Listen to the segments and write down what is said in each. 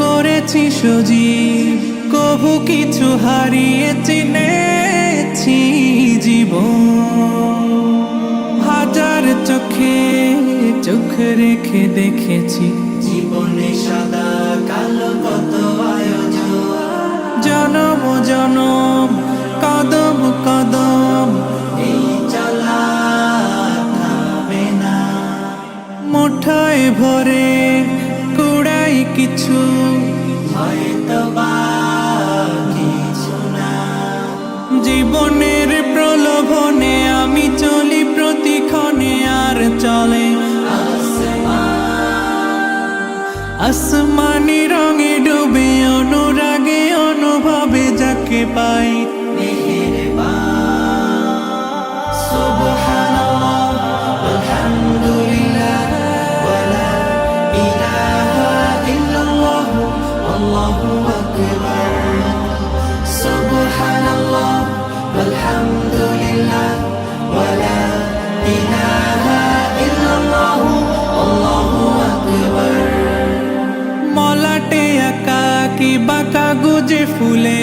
করেছি সজীব কভু কিছু হারিয়ে চিনেছি জীবন। হাজার চোখে চোখ রেখে দেখেছি জনম জনম, কদম কদম। এই চলা না। মুঠায় ভরে কুড়াই কিছু। হয়তো জীবনের প্রলোভনে আমি চলি, প্রতিক্ষণে আর চলে। আসমানি রঙে ডুবে কি বাঁকা গুজে ফুলে।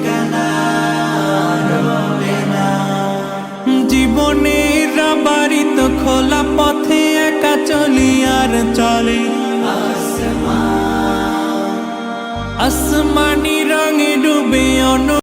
জীবনের বাড়িত খোলা পথে একা চলি আর চলে।